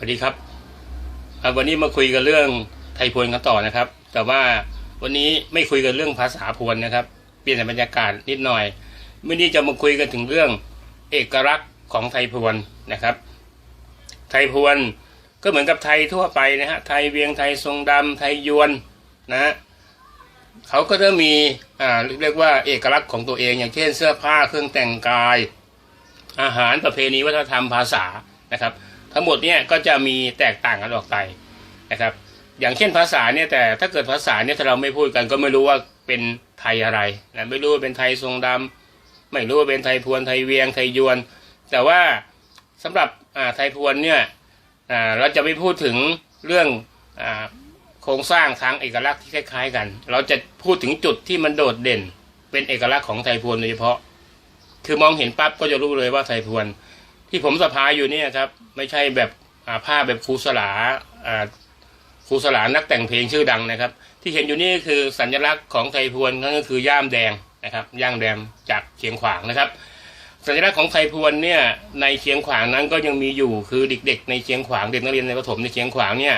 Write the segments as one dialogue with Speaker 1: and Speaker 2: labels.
Speaker 1: สวัสดีครับ วันนี้มาคุยกันเรื่องไทยพวนกันต่อนะครับ แต่ว่าวันนี้ไม่คุยกันเรื่องภาษาพวนนะครับ เปลี่ยนบรรยากาศนิดหน่อยวันนี้จะมาคุยกันถึงเรื่องเอกลักษณ์ของไทยพวนนะครับ ไทยพวนก็เหมือนกับไทยทั่วไปนะฮะ ไทยเวียงไทยทรงดำไทยยวนนะฮะเขาก็จะมีอ่าเรียกว่าเอกลักษณ์ของตัวเอง อย่างเช่นเสื้อผ้าเครื่องแต่งกาย อาหารประเพณีวัฒนธรรมภาษานะครับ ทั้งหมดเนี่ยก็จะมีแตกต่างกันออกไปนะครับ อย่างเช่นภาษาเนี่ยแต่ถ้าเกิดภาษาเนี่ยถ้าเราไม่พูดกันก็ไม่รู้ว่าเป็นไทยอะไรนะไม่รู้ว่าเป็นไทยทรงดำไม่รู้ว่าเป็นไทยพวนไทยเวียงไทยยวน แต่ว่าสำหรับอ่าไทยพวนเนี่ยอ่าเราจะไม่พูดถึงเรื่องอโครงสร้างทางเอกลักษณ์ที่คล้ายๆกัน เราจะพูดถึงจุดที่มันโดดเด่น เป็นเอกลักษณ์ของไทยพวนโดยเฉพาะ คือมองเห็นปั๊บก็จะรู้เลยว่าไทยพวน ที่ผมสะพายอยู่เนี่ยครับ ไม่ใช่แบบอ่าผ้าแบบครูสลาครูสลานักแต่งเพลงชื่อดังนะครับ ที่เห็นอยู่นี่คือสัญลักษณ์ของไทยพวนนั่นก็คือย่ามแดงนะครับ ย่ามแดงจากเชียงขวางนะครับ สัญลักษณ์ของไทยพวนเนี่ยในเชียงขวางนั้นก็ยังมีอยู่คือเด็ก ๆ ในเชียงขวางเด็กนักเรียนในประถมในเชียงขวางเนี่ย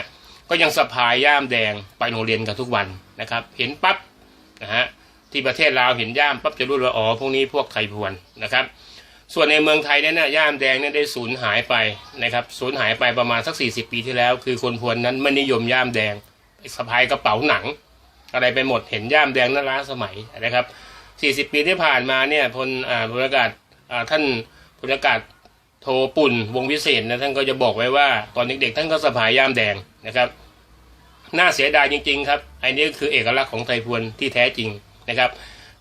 Speaker 1: ก็ยังสะพายย่ามแดงไปโรงเรียนกันทุกวันนะครับ เห็นปั๊บนะฮะที่ประเทศลาวเห็นย่ามปั๊บจะรู้ว่าอ๋อพวกนี้พวกไทยพวนนะครับ ส่วนในเมืองไทยเนี่ยนะย่ามแดงเนี่ยได้สูญหายไปนะครับสูญหายไปประมาณสัก 40 ปีที่แล้ว คือคนพวนนั้นไม่นิยมย่ามแดงสะพายกระเป๋าหนัง อะไรไปหมดเห็นย่ามแดงนั้นล้าสมัยนะครับ 40 ปีที่ผ่านมาเนี่ยพลอ่าพลอากาศอ่าท่านพลอากาศโทปุ่นวงวิเศษนะท่านก็จะบอกไว้ว่าตอนเด็กๆท่านก็สะพายย่ามแดงนะครับน่าเสียดายจริง ๆ ครับไอันนี้คือเอกลักษณ์ของไทยพวนที่แท้จริงนะครับ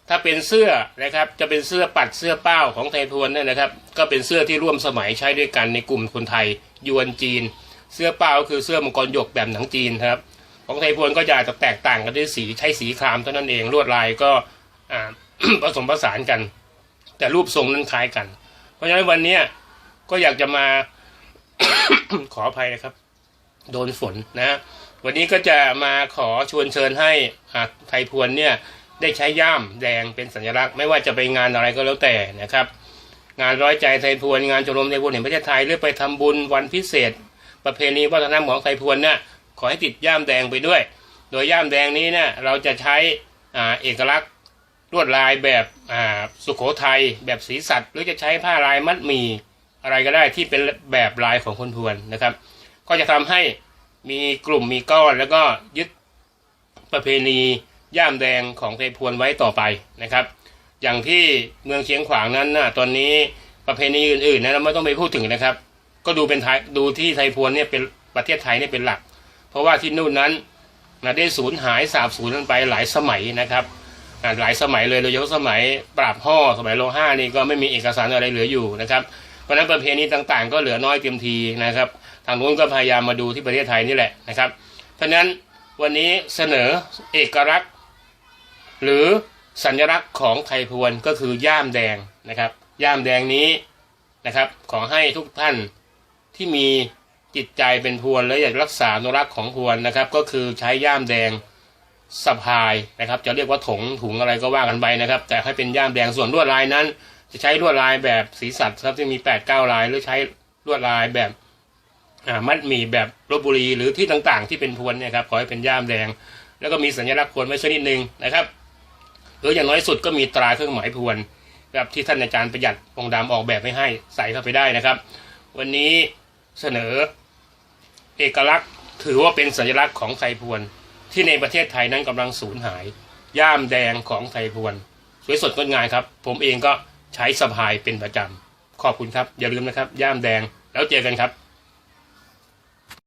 Speaker 1: ถ้าเป็นเสื้อนะครับจะเป็นเสื้อปัดเสื้อเป้าของไทยพวนเนี่ยนะครับ ก็เป็นเสื้อที่ร่วมสมัยใช้ด้วยกันในกลุ่มคนไทยยวนจีน เสื้อเป้าก็คือเสื้อมังกรหยกแบบหนังจีนครับ ของไทยพวนก็จะอาจจะแตกต่างกันด้วยสีใช้สีครามเท่านั้นเองลวดลายก็ผสมผสานกัน แต่รูปทรงนั้นคล้ายกัน เพราะฉะนั้นวันนี้ก็อยากจะมาขออภัยนะครับ โดนฝนนะ วันนี้ก็จะมาขอชวนเชิญให้ไทยพวนเนี่ย ได้ใช้ย่ามแดงเป็นสัญลักษณ์ไม่ว่าจะไปงานอะไรก็แล้วแต่นะครับ งานร้อยใจไทยพวนงานชมรมไทยพวนแห่งประเทศไทยหรือไปทำบุญวันพิเศษ ประเพณีวัฒนธรรมของไทยพวนเนี่ยขอให้ติดย่ามแดงไปด้วย โดยย่ามแดงนี้เนี่ยเราจะใช้อเอกลักษณ์ลวดลายแบบสุโขทัยแบบสีสัตว์หรือจะใช้ผ้าลายมัดหมีอะไรก็ได้ที่เป็นแบบลายของคนพวนนะครับ ก็จะทำให้มีกลุ่มมีก้อนแล้วก็ยึดประเพณี ย่ามแดงของไทพวนไว้ต่อไปนะครับ อย่างที่เมืองเชียงขวางนั้นนะตอนนี้ประเพณีอื่นๆนะเราไม่ต้องไปพูดถึงนะครับ ก็ดูเป็นไทยดูที่ไทยพวนเนี่ยเป็นประเทศไทยเนี่ยเป็นหลัก เพราะว่าที่นู่นนั้นนะได้สูญหายสาบสูญกันไปหลายสมัยนะครับหลายสมัยเลยโดยเฉพาะสมัยปราบห่อสมัยโลห้านี่ก็ไม่มีเอกสารอะไรเหลืออยู่นะครับเพราะนั้นประเพณีต่างๆ ก็เหลือน้อยเต็มทีนะครับ ทางนู้นก็พยายามมาดูที่ประเทศไทยนี่แหละนะครับ เพราะฉะนั้นวันนี้เสนอเอกลักษณ์ หรือสัญลักษณ์ของไทยพวนก็คือย่ามแดงนะครับ ย่ามแดงนี้นะครับ ขอให้ทุกท่านที่มีจิตใจเป็นพวนและอยากรักษาอนุรักษ์ของพวนนะครับ ก็คือใช้ย่ามแดงสะพายนะครับ จะเรียกว่าถงถุงอะไรก็ว่ากันไปนะครับ แต่ให้เป็นย่ามแดงส่วนลวดลายนั้น จะใช้ลวดลายแบบสีสัตว์ครับที่มี8ปดเก้าลาย หรือใช้ลวดลายแบบมัดหมี่แบบลบบุรีหรือที่ต่างๆ ที่เป็นพวนเนี่ยครับขอให้เป็นย่ามแดง แล้วก็มีสัญลักษณ์พวนไว้สักนิดหนึ่งนะครับ หรืออย่างน้อยสุดก็มีตราเครื่องหมายพวนแบบที่ท่านอาจารย์ประหยัดองค์ดำออกแบบไม่ให้ใส่เข้าไปได้นะครับ วันนี้เสนอเอกลักษณ์ถือว่าเป็นสัญลักษณ์ของไทยพวน ที่ในประเทศไทยนั้นกำลังสูญหาย ย่ามแดงของไทยพวน สวยสดงดงามครับ ผมเองก็ใช้สะพายเป็นประจำขอบคุณครับ อย่าลืมนะครับ ย่ามแดงแล้วเจอกันครับ